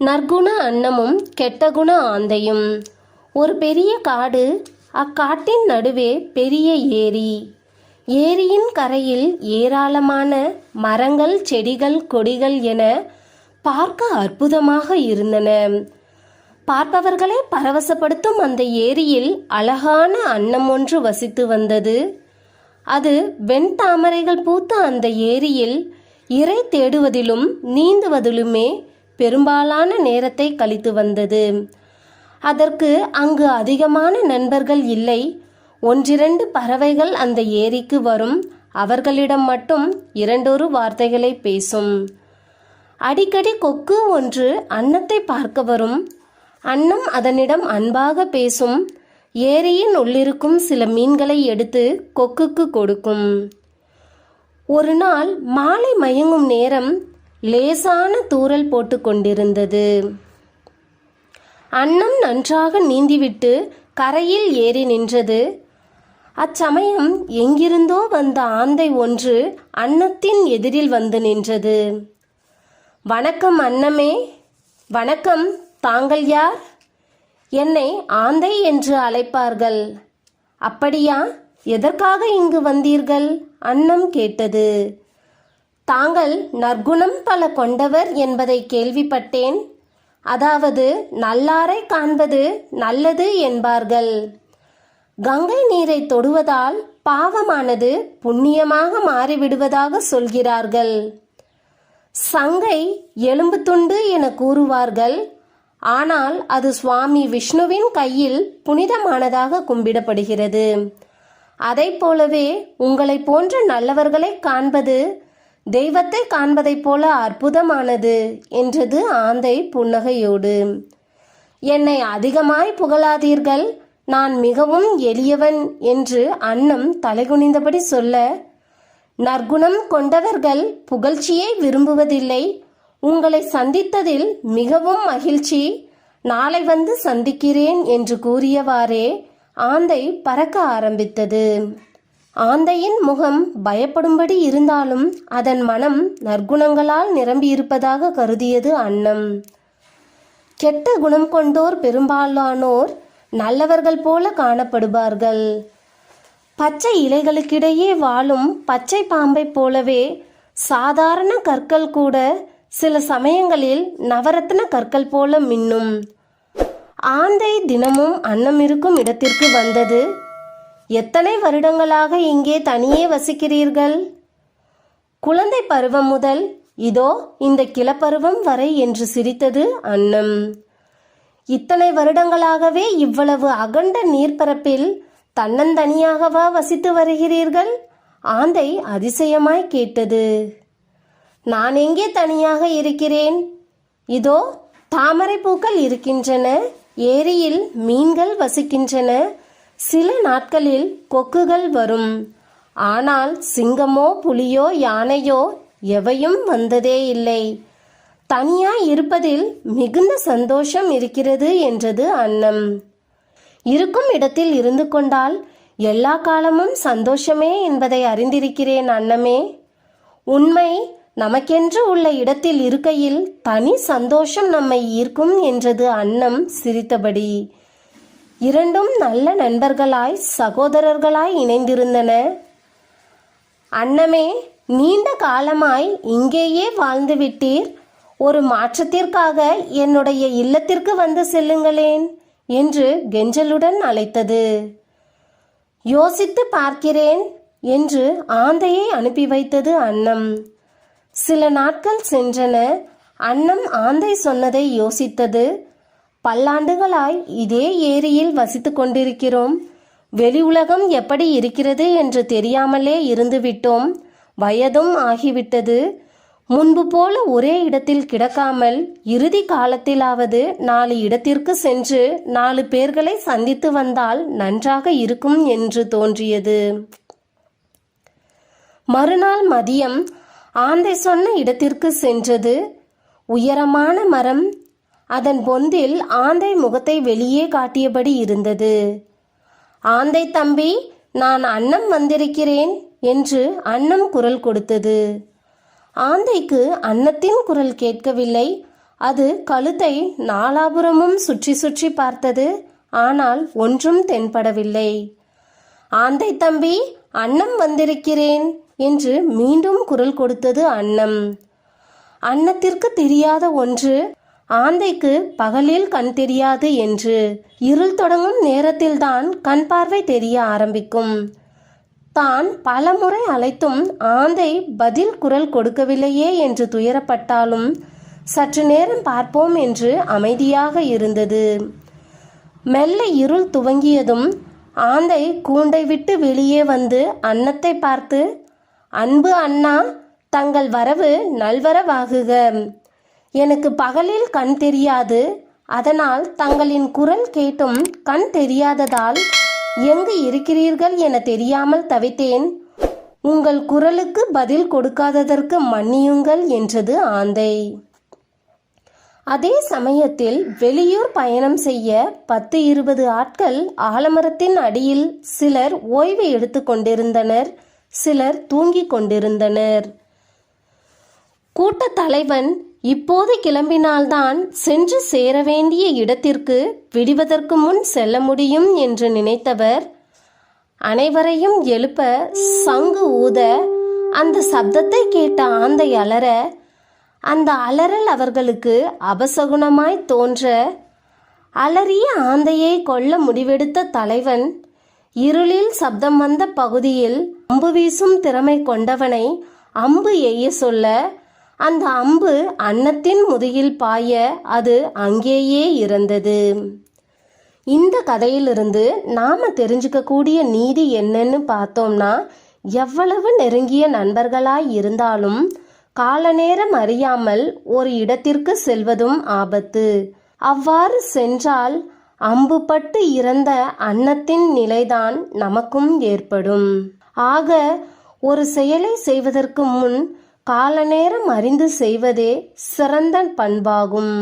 நற்குண அன்னமும் கெட்டகுண ஆந்தையும். ஒரு பெரிய காடு அக்காட்டின் நடுவே பெரிய ஏரி. ஏரியின் கரையில் ஏராளமான மரங்கள் செடிகள் கொடிகள் என பார்க்க அற்புதமாக இருந்தன. பார்ப்பவர்களை பரவசப்படுத்தும் அந்த ஏரியில் அழகான அன்னம் ஒன்று வசித்து வந்தது. அது வெண்தாமரைகள் பூத்த அந்த ஏரியில் இறை தேடுவதிலும் நீந்துவதிலுமே பெரும்பாலான நேரத்தை கழித்து வந்தது. அதற்கு அங்கு அதிகமான நண்பர்கள் இல்லை. ஒன்றிரண்டு பறவைகள் அந்த ஏரிக்கு வரும். அவர்களிடம் மட்டும் இரண்டொரு வார்த்தைகளை பேசும். அடிக்கடி கொக்கு ஒன்று அன்னத்தை பார்க்க வரும். அன்னம் அதனிடம் அன்பாக பேசும். ஏரியின் உள்ளிருக்கும் சில மீன்களை எடுத்து கொக்குக்கு கொடுக்கும். ஒரு நாள் மாலை மயங்கும் நேரம் லேசான தூறல் போட்டு கொண்டிருந்தது. அன்னம் நன்றாக நீந்திவிட்டு கரையில் ஏறி நின்றது. அச்சமயம் எங்கிருந்தோ வந்த ஆந்தை ஒன்று அன்னத்தின் எதிரில் வந்து நின்றது. வணக்கம் அன்னமே வணக்கம் தாங்கள் யார்? என்னை ஆந்தை என்று அழைப்பார்கள். அப்படியா எதற்காக இங்கு வந்தீர்கள்? அன்னம் கேட்டது. தாங்கள் நற்குணம் பல கொண்டவர் என்பதை கேள்விப்பட்டேன். அதாவது நல்லாரை காண்பது நல்லது என்பார்கள். கங்கை நீரை தொடுவதால் பாவமானது புண்ணியமாக மாறிவிடுவதாக சொல்கிறார்கள். சங்கை எலும்பு துண்டு என கூறுவார்கள். ஆனால் அது சுவாமி விஷ்ணுவின் கையில் புனிதமானதாக கும்பிடப்படுகிறது. அதை போலவே உங்களைப் போன்ற நல்லவர்களை காண்பது தெய்வத்தை காண்பதைப் போல அற்புதமானது என்றது ஆந்தை புன்னகையோடு. என்னை அதிகமாய் புகழாதீர்கள் நான் மிகவும் எளியவன் என்று அன்னம் தலைகுனிந்தபடி சொல்ல நற்குணம் கொண்டவர்கள் புகழ்ச்சியை விரும்புவதில்லை உங்களை சந்தித்ததில் மிகவும் மகிழ்ச்சி நாளை வந்து சந்திக்கிறேன் என்று கூறியவாறே ஆந்தை பறக்க ஆரம்பித்தது. ஆந்தையின் முகம் பயப்படும்படி இருந்தாலும் அதன் மனம் நற்குணங்களால் நிரம்பியிருப்பதாக கருதியது அன்னம். கெட்ட குணம் கொண்டோர் பெரும்பாலானோர் நல்லவர்கள் போல காணப்படுவார்கள். பச்சை இலைகளுக்கிடையே வாழும் பச்சை பாம்பைப் போலவே சாதாரண கற்கள் கூட சில சமயங்களில் நவரத்ன கற்கள் போல மின்னும். ஆந்தை தினமும் அன்னம் இருக்கும் இடத்திற்கு வந்தது எத்தனை வருடங்களாக இங்கே தனியே வசிக்கிறீர்கள்? குழந்தை பருவம் முதல் இதோ இந்த கிளப்பருவம் வரை என்று சிரித்தது அன்னம். இத்தனை வருடங்களாகவே இவ்வளவு அகண்ட நீர்ப்பரப்பில் தன்னந்தனியாகவா வசித்து வருகிறீர்கள்? ஆந்தை அதிசயமாய் கேட்டது. நான் எங்கே தனியாக இருக்கிறேன்? இதோ தாமரை பூக்கள் இருக்கின்றன ஏரியில் மீன்கள் வசிக்கின்றன சில நாட்களில் கொக்குகள் வரும். ஆனால் சிங்கமோ புலியோ யானையோ எவையும் வந்ததே இல்லை. தனியா இருப்பதில் மிகுந்த சந்தோஷம் இருக்கிறது என்றது அன்னம். இருக்கும் இடத்தில் இருந்து கொண்டால் எல்லா காலமும் சந்தோஷமே என்பதை அறிந்திருக்கிறேன் அன்னமே. உண்மை நமக்கென்று உள்ள இடத்தில் இருக்கையில் தனி சந்தோஷம் நம்மை ஈர்க்கும் என்றது அன்னம் சிரித்தபடி. இரண்டும் நல்ல நண்பர்களாய் சகோதரர்களாய் இணைந்திருந்தன. அன்னமே நீண்ட காலமாய் இங்கேயே வாழ்ந்து விட்டீர். ஒரு மாற்றத்திற்காக என்னுடைய இல்லத்திற்கு வந்து செல்லுங்களேன் என்று கெஞ்சலுடன் அழைத்தது. யோசித்து பார்க்கிறேன் என்று ஆந்தையை அனுப்பி வைத்தது அன்னம். சில நாட்கள் சென்றன. அன்னம் ஆந்தை சொன்னதை யோசித்தது. பல்லாண்டுகளாய் இதே ஏரியில் வசித்து கொண்டிருக்கிறோம். வெளி உலகம் எப்படி இருக்கிறது என்று தெரியாமலே இருந்துவிட்டோம். வயதும் ஆகிவிட்டது. முன்பு போல ஒரே இடத்தில் கிடக்காமல் இறுதி காலத்திலாவது நாலு இடத்திற்கு சென்று நாலு பேர்களை சந்தித்து வந்தால் நன்றாக இருக்கும் என்று தோன்றியது. மறுநாள் மதியம் ஆந்தை சொன்ன இடத்திற்கு சென்றது. உயரமான மரம் அதன் பொந்தில் ஆந்தை முகத்தை வெளியே காட்டியபடி இருந்தது. ஆந்தை தம்பி நான் அன்னம் வந்திருக்கிறேன் என்று அன்னம் குரல் கொடுத்தது. ஆந்தைக்கு அன்னத்தின் குரல் கேட்கவில்லை. அது கழுத்தை நாலாபுறமும் சுற்றி சுற்றி பார்த்தது. ஆனால் ஒன்றும் தென்படவில்லை. ஆந்தை தம்பி அன்னம் வந்திருக்கிறேன் என்று மீண்டும் குரல் கொடுத்தது அன்னம். அன்னத்திற்கு தெரியாத ஒன்று ஆந்தைக்கு பகலில் கண் தெரியாது என்று. இருள் தொடங்கும் நேரத்தில்தான் கண் பார்வை தெரிய ஆரம்பிக்கும். தான் பலமுறை அழைத்தும் ஆந்தை பதில் குரல் கொடுக்கவில்லையே என்று துயரப்பட்டாலும் சற்று நேரம் பார்ப்போம் என்று அமைதியாக இருந்தது. மெல்ல இருள் துவங்கியதும் ஆந்தை கூண்டை விட்டு வெளியே வந்து அன்னத்தை பார்த்து அன்பு அண்ணா தங்கள் வரவு நல்வரவாகுக. எனக்கு பகலில் கண் தெரியாது. அதனால் தங்களின் குரல் கேட்டும் கண் தெரியாததால் எங்கு இருக்கிறீர்கள் என தெரியாமல் தவித்தேன். உங்கள் குரலுக்கு பதில் கொடுக்காததற்கு மன்னியுங்கள் என்றது ஆந்தை. அதே சமயத்தில் வெளியூர் பயணம் செய்ய பத்து இருபது ஆட்கள் ஆலமரத்தின் அடியில் சிலர் ஓய்வு எடுத்து கொண்டிருந்தனர் சிலர் தூங்கிக் கொண்டிருந்தனர். கூட்டத் தலைவன் இப்போது கிளம்பினால்தான் சென்று சேர வேண்டிய இடத்திற்கு விடுவதற்கு முன் செல்ல முடியும் என்று நினைத்தவர். அனைவரையும் எழுப்ப சங்கு ஊத அந்த சப்தத்தை கேட்ட ஆந்தை அலற அந்த அலறல் அவர்களுக்கு அபசகுணமாய் தோன்ற அலறிய ஆந்தையை கொல்ல முடிவெடுத்த தலைவன் இருளில் சப்தம் வந்த பகுதியில் அம்பு வீசும் திறமை கொண்டவனை அம்பு எய்ய சொல்ல அந்த அம்பு அன்னத்தின் முதுகில் பாய அது அங்கேயே இருந்தது. இந்த கதையிலிருந்து நாம தெரிஞ்சுக்கக்கூடிய நீதி என்னன்னு பார்த்தோம்னா எவ்வளவு நெருங்கிய நண்பர்களாய் இருந்தாலும் காலநேரம் அறியாமல் ஒரு இடத்திற்கு செல்வதும் ஆபத்து. அவ்வாறு சென்றால் அம்பு பட்டு இறந்த அன்னத்தின் நிலைதான் நமக்கும் ஏற்படும். ஆக ஒரு செயலை செய்வதற்கு முன் கால நேரம் அறிந்து செய்வதே சிறந்த பண்பாகும்.